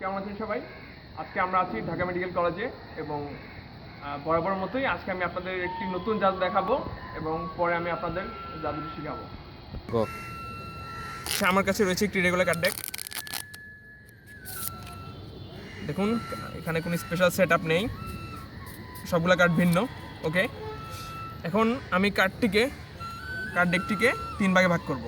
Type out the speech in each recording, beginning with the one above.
কেমন আছেন সবাই? আজকে আমরা আছি ঢাকা মেডিকেল কলেজে এবং বরাবর মতোই আজকে আমি আপনাদের একটি নতুন জাদু দেখাবো এবং পরে আমি আপনাদের জাদুটি শেখাবো। আমার কাছে রয়েছে একটি রেগুলার কার্ড ডেক দেখুন, এখানে কোনো স্পেশাল সেট আপ নেই। সবগুলো কার্ড ভিন্ন ওকে এখন আমি কার্ডটিকে কার্ড ডেকটিকে তিন ভাগে ভাগ করব।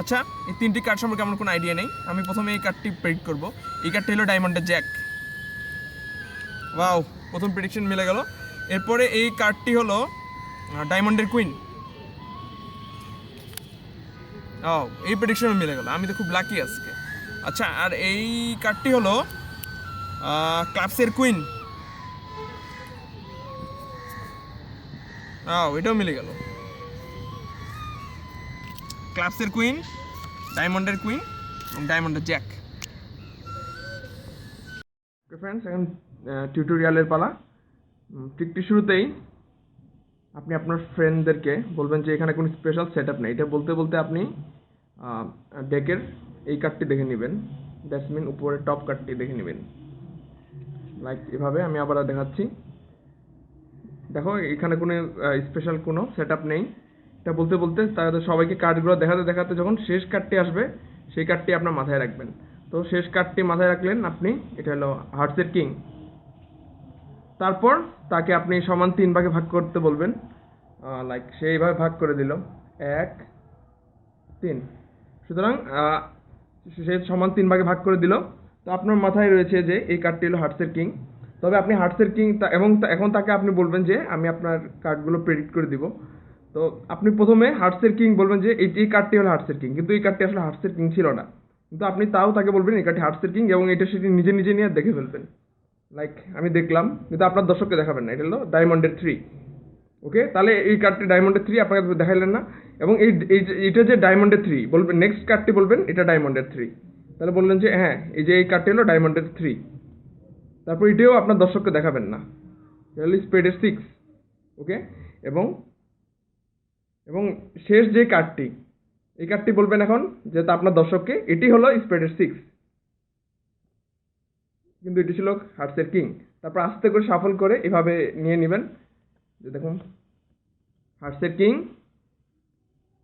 আচ্ছা এই তিনটি কার্ড সম্পর্কে আমার কোনো আইডিয়া নেই। আমি প্রথমে এই কার্ডটি প্রেডিক্ট করব। এই কার্ডটি হলো ডায়মন্ডের জ্যাক ওয়াও প্রথম প্রেডিকশন মিলে গেল। এরপরে এই কার্ডটি হলো ডায়মন্ডের কুইন ও এই প্রেডিকশন মিলে গেল। আমি তো খুব লাকি আজকে। আচ্ছা আর এই কার্ডটি হলো ক্লাবসের কুইন ও এটাও মিলে গেল। ক্লাবসের কুইন ডায়মন্ডের কুইন এবং ডায়মন্ডের জ্যাক ফ্রেন্ডস এখন টিউটোরিয়ালের পালা। ট্রিকটি শুরুতেই আপনি আপনার ফ্রেন্ডদেরকে বলবেন যে এখানে কোনো স্পেশাল সেট আপ নেই। এটা বলতে বলতে আপনি ডেকের এই কার্ডটি দেখে নেবেন। মিন উপরে টপ কার্ডটি দেখে নেবেন। লাইক এভাবে আমি আবার দেখাচ্ছি। দেখো, এখানে কোনো স্পেশাল কোনো সেট আপ নেই। এটা বলতে বলতে তাদের সবাইকে কার্ডগুলো দেখাতে দেখাতে যখন শেষ কার্ডটি আসবে, সেই কার্ডটি আপনার মাথায় রাখবেন। তো শেষ কার্ডটি মাথায় রাখলেন আপনি, এটা হলো হার্টসের কিং তারপর তাকে আপনি সমান তিন ভাগে ভাগ করতে বলবেন। লাইক সে এইভাবে ভাগ করে দিল। এক, তিন। সুতরাং সে সমান তিন ভাগে ভাগ করে দিল। তো আপনার মাথায় রয়েছে যে এই কার্ডটি হলো হার্টসের কিং তবে আপনি হার্টসের কিং এবং এখন তাকে আপনি বলবেন যে আমি আপনার কার্ডগুলো প্রেডিক্ট করে দিব। তো আপনি প্রথমে হার্টসের কিং বলবেন যে এই এই কার্ডটি হলো হার্টসের কিং কিন্তু এই কার্ডটি আসলে হার্টসের কিং ছিল না। কিন্তু আপনি তাও তাকে বলবেন, এই কার্ডটি হার্টসের কিং এবং এটা সেটি নিজে নিজে নিয়ে দেখে ফেলবেন। লাইক আমি দেখলাম, কিন্তু আপনার দর্শককে দেখাবেন না, এটা হলো ডায়মন্ডের থ্রি ওকে তাহলে এই কার্ডটি ডায়মন্ডের থ্রি আপনাকে দেখাইলেন না। এবং এই এটা যে ডায়মন্ডের থ্রি বলবেন নেক্সট কার্ডটি বলবেন, এটা ডায়মন্ডের থ্রি তাহলে বললেন যে হ্যাঁ এই যে এই কার্ডটি হলো ডায়মন্ডের থ্রি তারপর এটিও আপনার দর্শককে দেখাবেন না। স্পেডের সিক্স ওকে এবং এবং শেষ যে কার্ডটি এই কার্ডটি বলবেন এখন যেহেতু আপনার দর্শককে, এটি হলো স্পেডের সিক্স কিন্তু এটি ছিল হার্টসের কিং তারপর আস্তে করে সাফল করে এভাবে নিয়ে নেবেন। যে দেখুন হার্টসের কিং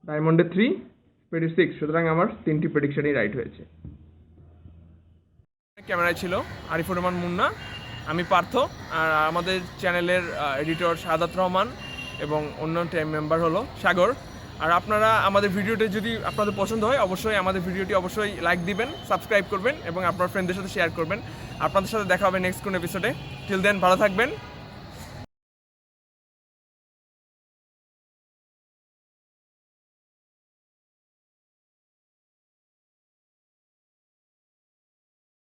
ডায়মন্ডের থ্রি স্পেডের সিক্স সুতরাং আমার তিনটি প্রেডিকশনই রাইট হয়েছে। ক্যামেরায় ছিল আরিফুর রহমান মুন্না, আমি পার্থ, আর আমাদের চ্যানেলের এডিটর সাদাত রহমান। এবং অন্য টিম মেম্বার হলো সাগর। আর আপনারা আমাদের ভিডিওটি যদি আপনাদের পছন্দ হয়, অবশ্যই আমাদের ভিডিওটি অবশ্যই লাইক দিবেন সাবস্ক্রাইব করবেন এবং আপনার ফ্রেন্ডদের সাথে শেয়ার করবেন। আপনাদের সাথে দেখা হবে নেক্সট কোন এপিসোডে টিল দেন ভালো থাকবেন।